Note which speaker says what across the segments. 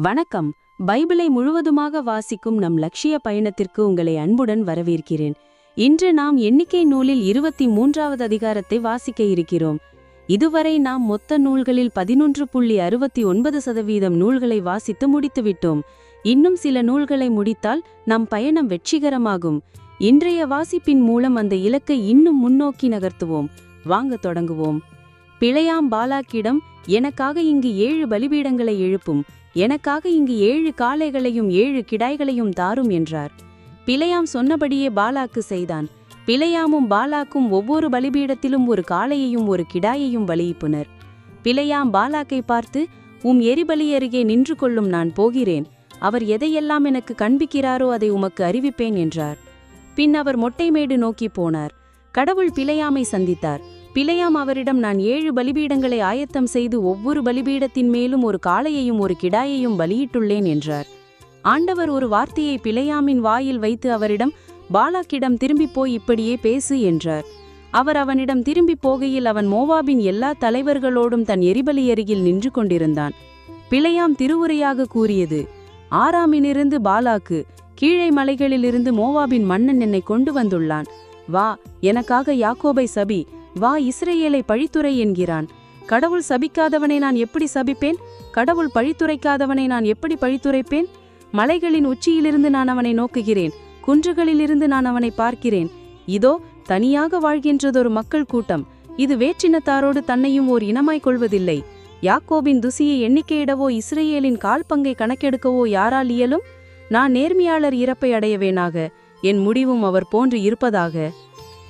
Speaker 1: வணக்கம். பைபிளை முழுவதுமாக வாசிக்கும் நம் லட்சிய பயணத்திற்கு உங்களை அன்புடன் வரவேற்கிறேன். இன்று நாம் எண்ணிக்கை நூலில் இருபத்தி மூன்றாவது அதிகாரத்தை வாசிக்க இருக்கிறோம். இதுவரை நாம் மொத்த நூல்களில் பதினொன்று புள்ளி அறுபத்தி ஒன்பது சதவீதம் நூல்களை வாசித்து முடித்துவிட்டோம். இன்னும் சில நூல்களை முடித்தால் நம் பயணம் வெற்றிகரமாகும். இன்றைய வாசிப்பின் மூலம் அந்த இலக்கை இன்னும் முன்னோக்கி நகர்த்துவோம். வாங்க தொடங்குவோம். பிழையாம் பாலாக்கிடம் எனக்காக இங்கு ஏழு பலிபீடங்களை எழுப்பும். எனக்காக இங்கு ஏழு காளைகளையும் ஏழு கிடாய்களையும் தாரும் என்றார். பிழையாம் சொன்னபடியே பாலாக்கு செய்தான். பிழையாமும் பாலாக்கும் ஒவ்வொரு பலிபீடத்திலும் ஒரு காளையையும் ஒரு கிடாயையும் பலியிப்புனர். பிழையாம் பாலாக்கை பார்த்து உம் எரிபலி அருகே நின்று கொள்ளும் நான் போகிறேன். அவர் எதையெல்லாம் எனக்கு கண்பிக்கிறாரோ அதை உமக்கு அறிவிப்பேன் என்றார். பின் அவர் மொட்டைமேடு நோக்கி போனார். கடவுள் பிழையாமை சந்தித்தார். பிழையாம் அவரிடம் நான் ஏழு பலிபீடங்களை ஆயத்தம் செய்து ஒவ்வொரு பலிபீடத்தின் மேலும் ஒரு காளையையும் ஒரு கிடாயையும் பலியிட்டுள்ளேன் என்றார். ஆண்டவர் ஒரு வார்த்தையை பிழையாமின் வாயில் வைத்து அவரிடம் பாலாக்கிடம் திரும்பிப் போய் இப்படியே பேசு என்றார். அவர் அவனிடம் திரும்பிப் போகையில் அவன் மோவாபின் எல்லா தலைவர்களோடும் தன் எரிபலி அருகில் நின்று கொண்டிருந்தான். பிழையாம் திருவுரையாக கூறியது ஆறாமினிருந்து பாலாக்கு கீழே மலைகளிலிருந்து மோவாபின் மன்னன் என்னை கொண்டு வந்துள்ளான். வா எனக்காக யாக்கோபை சபி வா இஸ்ரேலை பழித்துரை என்கிறான். கடவுள் சபிக்காதவனை நான் எப்படி சபிப்பேன்? கடவுள் பழித்துரைக்காதவனை நான் எப்படி பழித்துரைப்பேன்? மலைகளின் உச்சியிலிருந்து நான் அவனை நோக்குகிறேன். குன்றுகளிலிருந்து நான் அவனை பார்க்கிறேன். இதோ தனியாக வாழ்கின்றதொரு மக்கள் கூட்டம். இது வேற்றினத்தாரோடு தன்னையும் ஓர் இனமாய்க் கொள்வதில்லை. யாக்கோபின் துசியை எண்ணிக்கையிடவோ இஸ்ரேலின் கால்பங்கை கணக்கெடுக்கவோ யாரால் இயலும்? நான் நேர்மையாளர் இறப்பை அடையவேனாக என் முடிவும் அவர் போன்று இருப்பதாக.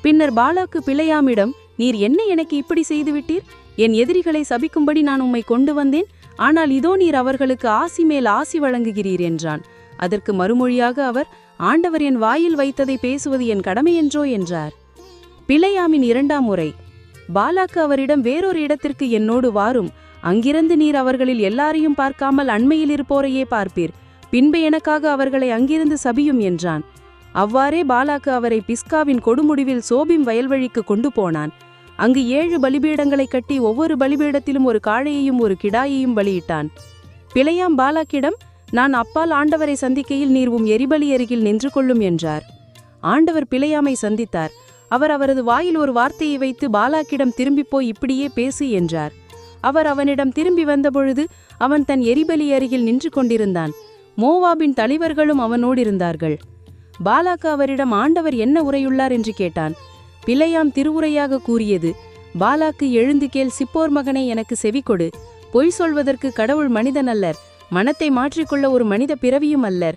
Speaker 1: பின்னர் பாலாக்கு பிழையாமிடம் நீர் என்ன எனக்கு இப்படி செய்துவிட்டீர்? என் எதிரிகளை சபிக்கும்படி நான் உம்மை கொண்டு வந்தேன். ஆனால் இதோ நீர் அவர்களுக்கு ஆசி மேல் ஆசி வழங்குகிறீர் என்றான். அதற்கு மறுமொழியாக அவர் ஆண்டவர் என் வாயில் வைத்ததை பேசுவது என் கடமை என்றோ? என்றார். பிழையாமின் இரண்டாம் முறை பாலாக்கு அவரிடம் வேறொரு இடத்திற்கு என்னோடு வாரும். அங்கிருந்து நீர் அவர்களில் எல்லாரையும் பார்க்காமல் அண்மையில் இருப்போரையே பார்ப்பீர். பின்பு எனக்காக அவர்களை அங்கிருந்து சபியும் என்றான். அவ்வாறே பாலாக்கு அவரை பிஸ்காவின் கொடுமுடிவில் சோபிம் வயல்வழிக்கு கொண்டு போனான். அங்கு ஏழு பலிபீடங்களை கட்டி ஒவ்வொரு பலிபீடத்திலும் ஒரு காளையையும் ஒரு கிடாயையும் பலியிட்டான். பிழையாம் பாலாக்கிடம் நான் அப்பால் ஆண்டவரை சந்திக்கையில் நீர் உம் எரிபலி அருகில் நின்று கொள்ளும் என்றார். ஆண்டவர் பிழையாமை சந்தித்தார். அவர் அவரது வாயில் ஒரு வார்த்தையை வைத்து பாலாக்கிடம் திரும்பிப் போய் இப்படியே பேசு என்றார். அவர் அவனிடம் திரும்பி வந்தபொழுது அவன் தன் எரிபலி அருகில் நின்று கொண்டிருந்தான். மோவாபின் தலைவர்களும் அவனோடு இருந்தார்கள். பாலாக்கு அவரிடம் ஆண்டவர் என்ன உரையுள்ளார்? என்று கேட்டான். பிள்ளையாம் திருவுரையாக கூறியது பாலாக்கு எழுந்து கேள் சிப்போர் மகனை எனக்கு செவிக்கொடு பொய் சொல்வதற்கு கடவுள் மனிதன் அல்லர். மனத்தை மாற்றிக்கொள்ள ஒரு மனித பிறவியும் அல்லர்.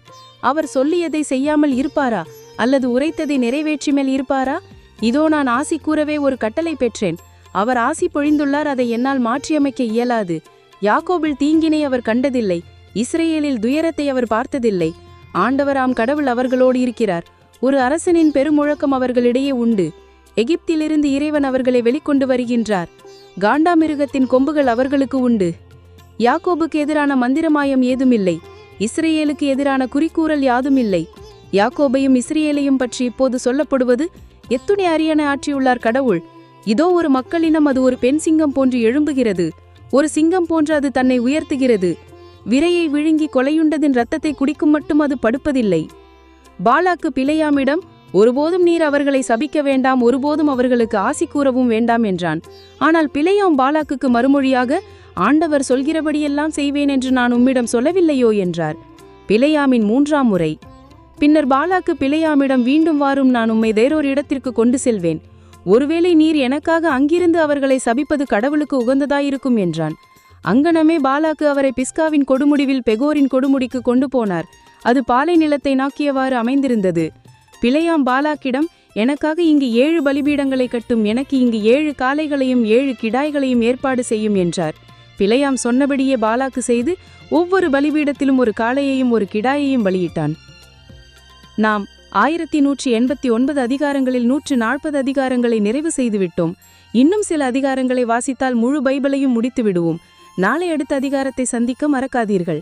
Speaker 1: அவர் சொல்லியதை செய்யாமல் இருப்பாரா? அல்லது உரைத்ததை நிறைவேற்றி மேல் இருப்பாரா? இதோ நான் ஆசி கூறவே ஒரு கட்டளை பெற்றேன். அவர் ஆசி பொழிந்துள்ளார் அதை என்னால் மாற்றியமைக்க இயலாது. யாக்கோபில் தீங்கினை அவர் கண்டதில்லை. இஸ்ரேலில் துயரத்தை அவர் பார்த்ததில்லை. ஆண்டவராம் கடவுள் அவர்களோடு இருக்கிறார். ஒரு அரசனின் பெருமுழக்கம் அவர்களிடையே உண்டு. எகிப்திலிருந்து இறைவன் அவர்களை வெளிக்கொண்டு வருகின்றார். காண்டாமிருகத்தின் கொம்புகள் அவர்களுக்கு உண்டு. யாக்கோபுக்கு எதிரான மந்திரமாயம் ஏதுமில்லை. இஸ்ரேலுக்கு எதிரான குறிக்கூறல் யாதுமில்லை. யாக்கோபையும் இஸ்ரேலையும் பற்றி இப்போது சொல்லப்படுவது எத்துணை அரியணை ஆற்றியுள்ளார் கடவுள். இதோ ஒரு மக்களினம் அது ஒரு பெண் சிங்கம் போன்று எழும்புகிறது. ஒரு சிங்கம் போன்று அது தன்னை உயர்த்துகிறது. விரையை விழுங்கி கொலையுண்டதின் ரத்தத்தை குடிக்கும் மட்டும் அது படுப்பதில்லை. பாலாக்கு பிழையாமிடம் ஒருபோதும் நீர் அவர்களை சபிக்க வேண்டாம் ஒருபோதும் அவர்களுக்கு ஆசி கூறவும் வேண்டாம் என்றான். ஆனால் பிழையாம் பாலாக்குக்கு மறுமொழியாக ஆண்டவர் சொல்கிறபடியெல்லாம் செய்வேன் என்று நான் உம்மிடம் சொல்லவில்லையோ? என்றார். பிழையாமின் மூன்றாம் முறை பின்னர் பாலாக்கு பிழையாமிடம் வீண்டும் வாரும் நான் உம்மை வேறொரு இடத்திற்கு கொண்டு செல்வேன். ஒருவேளை நீர் எனக்காக அங்கிருந்து அவர்களை சபிப்பது கடவுளுக்கு உகந்ததாயிருக்கும் என்றான். அங்கனமே பாலாக்கு அவரை பிஸ்காவின் கொடுமுடிவில் பெகோரின் கொடுமுடிக்கு கொண்டு போனார். அது பாலை நிலத்தை நாக்கியவாறு அமைந்திருந்தது. பிழையாம் பாலாக்கிடம் எனக்காக இங்கு ஏழு பலிபீடங்களை கட்டும் எனக்கு இங்கு ஏழு காளைகளையும் ஏழு கிடாய்களையும் ஏற்பாடு செய்யும் என்றார். பிழையாம் சொன்னபடியே பாலாக்கு செய்து ஒவ்வொரு பலிபீடத்திலும் ஒரு காளையையும் ஒரு கிடாயையும் பலியிட்டான். நாம் ஆயிரத்தி நூற்றி எண்பத்தி ஒன்பது அதிகாரங்களில் நூற்று நாற்பது அதிகாரங்களை நிறைவு செய்துவிட்டோம். இன்னும் சில அதிகாரங்களை வாசித்தால் முழு பைபிளையும் முடித்து விடுவோம் நாளை அடுத்த அதிகாரத்தை சந்திக்க மறக்காதீர்கள்.